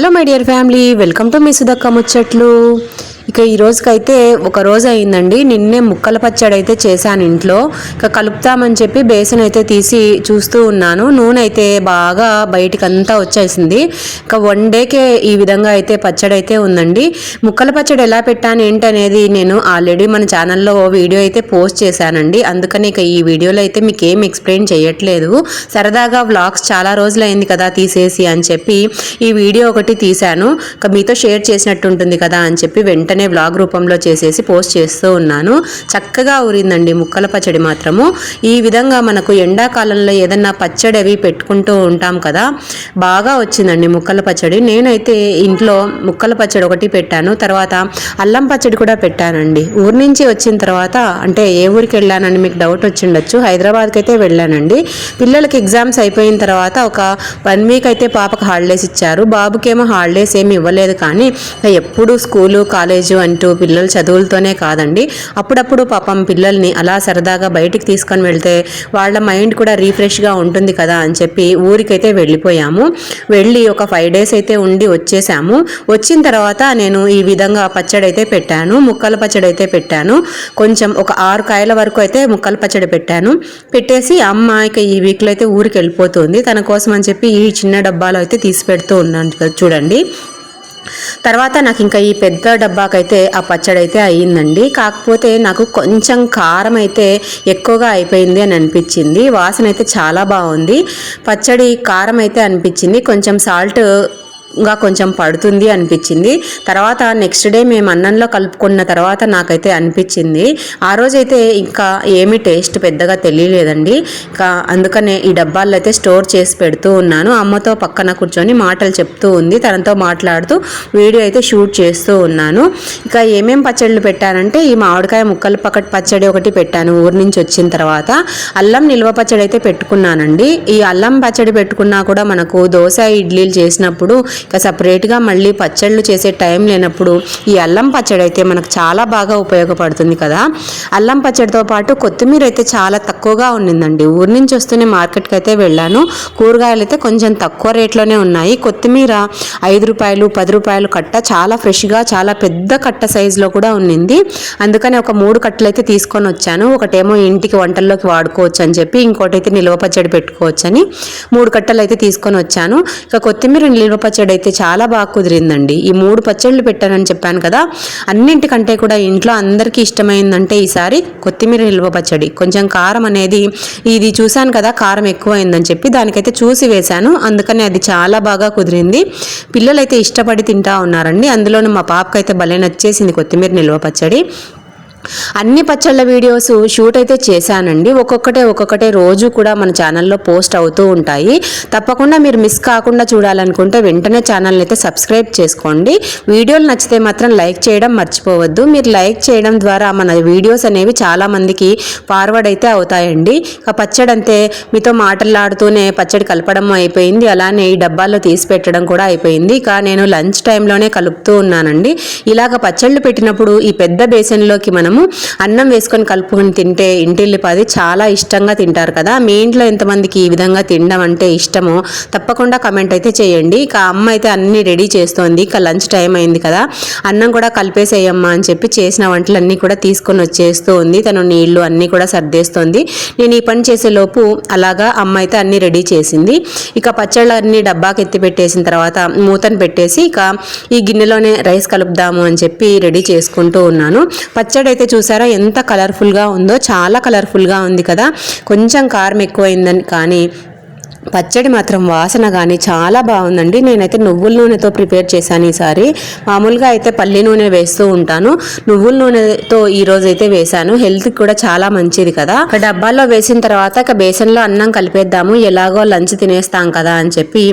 Hello my dear family welcome to మీ సుధక్క ముచ్చట్లు ఇక ఈ రోజుకైతే ఒక రోజు అయిందండి. నిన్నే ముక్కల పచ్చడి అయితే చేశాను ఇంట్లో. ఇక కలుపుతామని చెప్పి బేసన్ అయితే తీసి చూస్తూ ఉన్నాను. నూనె అయితే బాగా బయటికి అంతా వచ్చేసింది. ఇక వన్ డేకే ఈ విధంగా అయితే పచ్చడి అయితే ఉందండి. ముక్కల పచ్చడి ఎలా పెట్టాను ఏంటనేది నేను ఆల్రెడీ మన ఛానల్లో వీడియో అయితే పోస్ట్ చేశానండి. అందుకని ఇక ఈ వీడియోలో అయితే మీకు ఏం ఎక్స్ప్లెయిన్ చేయట్లేదు. సరదాగా వ్లాగ్స్ చాలా రోజులు అయింది కదా తీసేసి అని చెప్పి ఈ వీడియో ఒకటి తీశాను. ఇక మీతో షేర్ చేసినట్టు ఉంటుంది కదా అని చెప్పి వెంటనే వ్లాగ్ రూపంలో చేసేసి పోస్ట్ చేస్తూ ఉన్నాను. చక్కగా ఊరిందండి ముక్కల పచ్చడి మాత్రము. ఈ విధంగా మనకు ఎండాకాలంలో ఏదన్నా పచ్చడి అవి పెట్టుకుంటూ ఉంటాం కదా బాగా వచ్చిందండి ముక్కల పచ్చడి. నేనైతే ఇంట్లో ముక్కల పచ్చడి ఒకటి పెట్టాను తర్వాత అల్లం పచ్చడి కూడా పెట్టానండి. ఊరి నుంచి వచ్చిన తర్వాత అంటే ఏ ఊరికి వెళ్ళానని మీకు డౌట్ వచ్చిండొచ్చు హైదరాబాద్కి అయితే వెళ్ళానండి. పిల్లలకి ఎగ్జామ్స్ అయిపోయిన తర్వాత ఒక వన్ వీక్ అయితే పాపకు హాలిడేస్ ఇచ్చారు. బాబుకేమో హాలిడేస్ ఏమి ఇవ్వలేదు కానీ ఎప్పుడు స్కూలు కాలేజ్ అంటూ పిల్లలు చదువులతోనే కాదండి. అప్పుడప్పుడు పాపం పిల్లల్ని అలా సరదాగా బయటికి తీసుకొని వెళ్తే వాళ్ళ మైండ్ కూడా రీఫ్రెష్గా ఉంటుంది కదా అని చెప్పి ఊరికైతే వెళ్ళిపోయాము. వెళ్ళి ఒక ఫైవ్ డేస్ అయితే ఉండి వచ్చేసాము. వచ్చిన తర్వాత నేను ఈ విధంగా పచ్చడి అయితే పెట్టాను. ముక్కల పచ్చడి అయితే పెట్టాను. కొంచెం ఒక ఆరు కాయల వరకు అయితే ముక్కల పచ్చడి పెట్టాను. పెట్టేసి అమ్మ ఇక ఈ వీక్లో అయితే ఊరికి వెళ్ళిపోతుంది. తన కోసం అని చెప్పి ఈ చిన్న డబ్బాలో అయితే తీసి పెడుతూ ఉన్నాను చూడండి. తర్వాత నాకు ఇంకా ఈ పెద్ద డబ్బాకైతే ఆ పచ్చడి అయితే అయ్యిందండి. కాకపోతే నాకు కొంచెం కారం అయితే ఎక్కువగా అయిపోయింది అని అనిపించింది. వాసన అయితే చాలా బాగుంది పచ్చడి కారం అయితే అనిపించింది. కొంచెం సాల్ట్ ఇంకా కొంచెం పడుతుంది అనిపించింది. తర్వాత నెక్స్ట్ డే మేము అన్నంలో కలుపుకున్న తర్వాత నాకైతే అనిపించింది. ఆ రోజైతే ఇంకా ఏమి టేస్ట్ పెద్దగా తెలియలేదండి. ఇంకా అందుకనే ఈ డబ్బాల్లో అయితే స్టోర్ చేసి పెడుతూ ఉన్నాను. అమ్మతో పక్కన కూర్చొని మాటలు చెప్తూ ఉంది. తనతో మాట్లాడుతూ వీడియో అయితే షూట్ చేస్తూ ఉన్నాను. ఇంకా ఏమేం పచ్చళ్ళు పెట్టానంటే ఈ మామిడికాయ ముక్కలు పక్కటి పచ్చడి ఒకటి పెట్టాను ఊరి నుంచి వచ్చిన తర్వాత. అల్లం నిల్వ పచ్చడి అయితే పెట్టుకున్నానండి. ఈ అల్లం పచ్చడి పెట్టుకున్నా కూడా మనకు దోశ ఇడ్లీలు చేసినప్పుడు ఇక సపరేట్గా మళ్ళీ పచ్చళ్ళు చేసే టైం లేనప్పుడు ఈ అల్లం పచ్చడి అయితే మనకు చాలా బాగా ఉపయోగపడుతుంది కదా. అల్లం పచ్చడితో పాటు కొత్తిమీర అయితే చాలా తక్కువగా ఉండిందండి. ఊరి నుంచి వస్తూనే మార్కెట్కి అయితే వెళ్ళాను. కూరగాయలు అయితే కొంచెం తక్కువ రేట్లోనే ఉన్నాయి. కొత్తిమీర ఐదు రూపాయలు పది రూపాయలు కట్ట చాలా ఫ్రెష్గా చాలా పెద్ద కట్ట సైజులో కూడా ఉండింది. అందుకని ఒక మూడు కట్టలు అయితే తీసుకొని వచ్చాను. ఒకటేమో ఇంటికి వంటల్లోకి వాడుకోవచ్చు అని చెప్పి ఇంకోటి అయితే నిల్వ పచ్చడి పెట్టుకోవచ్చు అని మూడు కట్టలు అయితే తీసుకొని వచ్చాను. ఇక కొత్తిమీర నిల్వ పచ్చడి అయితే చాలా బాగా కుదిరిందండి. ఈ మూడు పచ్చళ్ళు పెట్టానని చెప్పాను కదా అన్నింటికంటే కూడా ఇంట్లో అందరికీ ఇష్టమైందంటే ఈసారి కొత్తిమీర నిల్వ పచ్చడి. కొంచెం కారం అనేది ఇది చూశాను కదా కారం ఎక్కువైందని చెప్పి దానికైతే చూసి వేశాను. అందుకని అది చాలా బాగా కుదిరింది. పిల్లలైతే ఇష్టపడి తింటా ఉన్నారండి. అందులోనూ మా పాపకైతే భలే నచ్చేసింది కొత్తిమీర నిల్వ పచ్చడి. అన్ని పచ్చళ్ళ వీడియోస్ షూట్ అయితే చేశానండి. ఒక్కొక్కటే ఒక్కొక్కటే రోజు కూడా మన ఛానల్లో పోస్ట్ అవుతూ ఉంటాయి. తప్పకుండా మీరు మిస్ కాకుండా చూడాలనుకుంటే వెంటనే ఛానల్ని అయితే సబ్స్క్రైబ్ చేసుకోండి. వీడియోలు నచ్చితే మాత్రం లైక్ చేయడం మర్చిపోవద్దు. మీరు లైక్ చేయడం ద్వారా మన వీడియోస్ అనేవి చాలామందికి ఫార్వర్డ్ అయితే అవుతాయండి. ఇక పచ్చడి అంతే. మీతో మాటలాడుతూనే పచ్చడి కలపడం అయిపోయింది. అలానే ఈ డబ్బాల్లో తీసి పెట్టడం కూడా అయిపోయింది. ఇక నేను లంచ్ టైంలోనే కలుపుతూ ఉన్నానండి. ఇలాగ పచ్చళ్ళు పెట్టినప్పుడు ఈ పెద్ద బేసన్లోకి మనం మనము అన్నం వేసుకొని కలుపుకొని తింటే ఇంటిల్లిపాది చాలా ఇష్టంగా తింటారు కదా. మీ ఇంట్లో ఎంతమందికి ఈ విధంగా తినడం అంటే ఇష్టమో తప్పకుండా కమెంట్ అయితే చేయండి. ఇక అమ్మ అయితే అన్ని రెడీ చేస్తోంది. ఇక లంచ్ టైం అయింది కదా. అన్నం కూడా కలిపేసేయమ్మా అని చెప్పి చేసిన వంటలన్నీ కూడా తీసుకొని వచ్చేస్తూ ఉంది తను నీళ్ళు అన్నీ కూడా సర్దేస్తోంది. నేను ఈ పని చేసేలోపు అలాగా అమ్మ అయితే అన్ని రెడీ చేసింది. ఇక పచ్చళ్ళన్నీ డబ్బాకి ఎత్తి పెట్టేసిన తర్వాత మూతను పెట్టేసి ఇక ఈ గిన్నెలోనే రైస్ కలుపుదాము అని చెప్పి రెడీ చేసుకుంటూ ఉన్నాను. పచ్చడి అయితే చూసారా ఎంత కలర్ఫుల్గా ఉందో చాలా కలర్ఫుల్గా ఉంది కదా. కొంచెం కారం ఎక్కువైందని కానీ పచ్చడి మాత్రం వాసన కానీ చాలా బాగుందండి. నేనైతే నువ్వుల నూనెతో ప్రిపేర్ చేశాను ఈసారి. మామూలుగా అయితే పల్లి నూనె వేస్తూ ఉంటాను. నువ్వుల నూనెతో ఈ రోజు అయితే వేశాను. హెల్త్కి కూడా చాలా మంచిది కదా. ఒక డబ్బాలో వేసిన తర్వాత ఇక బేసన్లో అన్నం కలిపేద్దాము. ఎలాగో లంచ్ తినేస్తాం కదా అని చెప్పి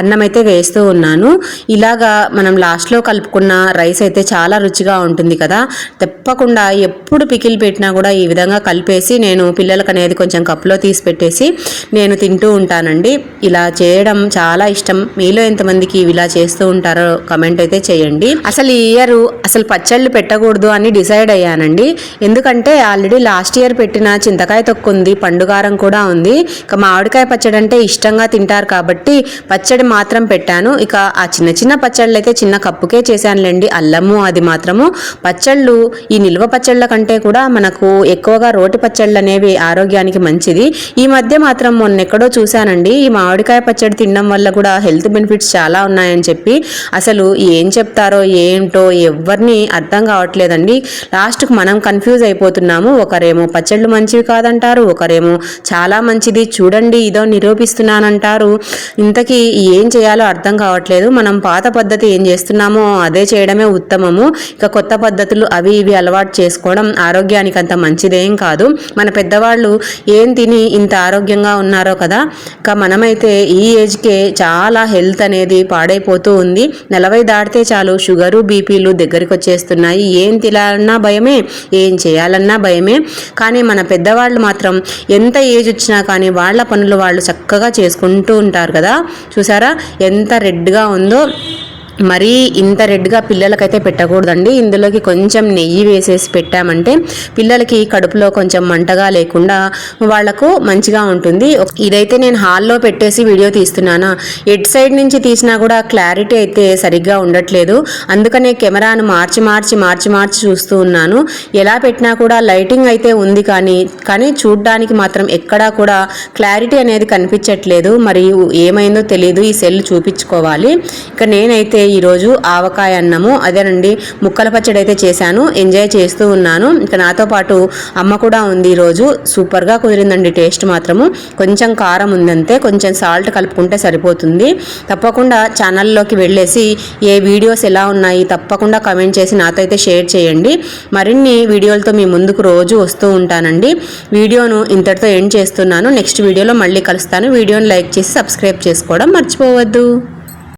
అన్నం అయితే వేస్తూ ఉన్నాను. ఇలాగా మనం లాస్ట్లో కలుపుకున్న రైస్ అయితే చాలా రుచిగా ఉంటుంది కదా. తప్పకుండా ఎప్పుడు పికిల్ పెట్టినా కూడా ఈ విధంగా కలిపేసి నేను పిల్లలకు అనేది కొంచెం కప్లో తీసి పెట్టేసి నేను తింటూ ఉంటానండి. ఉంటానండి ఇలా చేయడం చాలా ఇష్టం. మీలో ఎంతమందికి ఇలా చేస్తూ ఉంటారో కమెంట్ అయితే చేయండి. అసలు ఈ ఇయర్ అసలు పచ్చళ్ళు పెట్టకూడదు అని డిసైడ్ అయ్యానండి. ఎందుకంటే ఆల్రెడీ లాస్ట్ ఇయర్ పెట్టిన చింతకాయ తొక్కు ఉంది పండుగారం కూడా ఉంది. ఇక మామిడికాయ పచ్చడి అంటే ఇష్టంగా తింటారు కాబట్టి పచ్చడి మాత్రం పెట్టాను. ఇక ఆ చిన్న చిన్న పచ్చళ్ళు అయితే చిన్న కప్పుకే చేశానులేండి. అల్లము అది మాత్రము. పచ్చళ్ళు ఈ నిల్వ పచ్చళ్ళ కంటే కూడా మనకు ఎక్కువగా రోటి పచ్చళ్ళు అనేవి ఆరోగ్యానికి మంచిది. ఈ మధ్య మాత్రం మొన్న ఎక్కడో అండి. ఈ మామిడికాయ పచ్చడి తినడం వల్ల కూడా హెల్త్ బెనిఫిట్స్ చాలా ఉన్నాయని చెప్పి అసలు ఏం చెప్తారో ఏంటో ఎవరిని అర్థం కావట్లేదండి. లాస్ట్కి మనం కన్ఫ్యూజ్ అయిపోతున్నాము. ఒకరేమో పచ్చళ్ళు మంచివి కాదంటారు ఒకరేమో చాలా మంచిది చూడండి ఇదో నిరూపిస్తున్నానంటారు. ఇంతకీ ఏం చేయాలో అర్థం కావట్లేదు. మనం పాత పద్ధతి ఏం చేస్తున్నామో అదే చేయడమే ఉత్తమము. ఇక కొత్త పద్ధతులు అవి ఇవి అలవాటు చేసుకోవడం ఆరోగ్యానికి అంత మంచిదేం కాదు. మన పెద్దవాళ్ళు ఏం తిని ఇంత ఆరోగ్యంగా ఉన్నారో కదా. ఇక మనమైతే ఈ ఏజ్కే చాలా హెల్త్ అనేది పాడైపోతూ ఉంది. నలభై దాటితే చాలు షుగరు బీపీలు దగ్గరికి వచ్చేస్తున్నాయి ఏం తినాలన్నా భయమే ఏం చేయాలన్నా భయమే. కానీ మన పెద్దవాళ్ళు మాత్రం ఎంత ఏజ్ వచ్చినా కానీ వాళ్ళ పనులు వాళ్ళు చక్కగా చేసుకుంటూ ఉంటారు కదా. చూసారా? ఎంత రెడ్గా ఉందో. మరీ ఇంత రెడ్గా పిల్లలకైతే పెట్టకూడదండి. ఇందులోకి కొంచెం నెయ్యి వేసేసి పెట్టామంటే పిల్లలకి కడుపులో కొంచెం మంటగా లేకుండా వాళ్ళకు మంచిగా ఉంటుంది. ఇదైతే నేను హాల్లో పెట్టేసి వీడియో తీస్తున్నానా. ఎడ్ సైడ్ నుంచి తీసినా కూడా క్లారిటీ అయితే సరిగ్గా ఉండట్లేదు. అందుకనే కెమెరాను మార్చి మార్చి మార్చి మార్చి చూస్తూ ఉన్నాను. ఎలా పెట్టినా కూడా లైటింగ్ అయితే ఉంది కానీ కానీ చూడ్డానికి మాత్రం ఎక్కడా కూడా క్లారిటీ అనేది కనిపించట్లేదు. మరియు ఏమైందో తెలియదు ఈ సెల్ చూపించుకోవాలి. ఇక నేనైతే ఈరోజు ఆవకాయ అన్నము. అదేనండి ముక్కల పచ్చడి అయితే చేశాను ఎంజాయ్ చేస్తూ ఉన్నాను. ఇంకా నాతో పాటు అమ్మ కూడా ఉంది ఈరోజు. సూపర్గా కుదిరిందండి టేస్ట్ మాత్రము. కొంచెం కారం ఉందంతే కొంచెం సాల్ట్ కలుపుకుంటే సరిపోతుంది. తప్పకుండా ఛానల్లోకి వెళ్ళేసి ఏ వీడియోస్ ఎలా ఉన్నాయి తప్పకుండా కమెంట్ చేసి నాతో అయితే షేర్ చేయండి. మరిన్ని వీడియోలతో మీ ముందుకు రోజు వస్తూ ఉంటానండి. వీడియోను ఇంతటితో ఎండ్ చేస్తున్నాను. నెక్స్ట్ వీడియోలో మళ్ళీ కలుస్తాను. వీడియోని లైక్ చేసి సబ్స్క్రైబ్ చేసుకోవడం మర్చిపోవద్దు.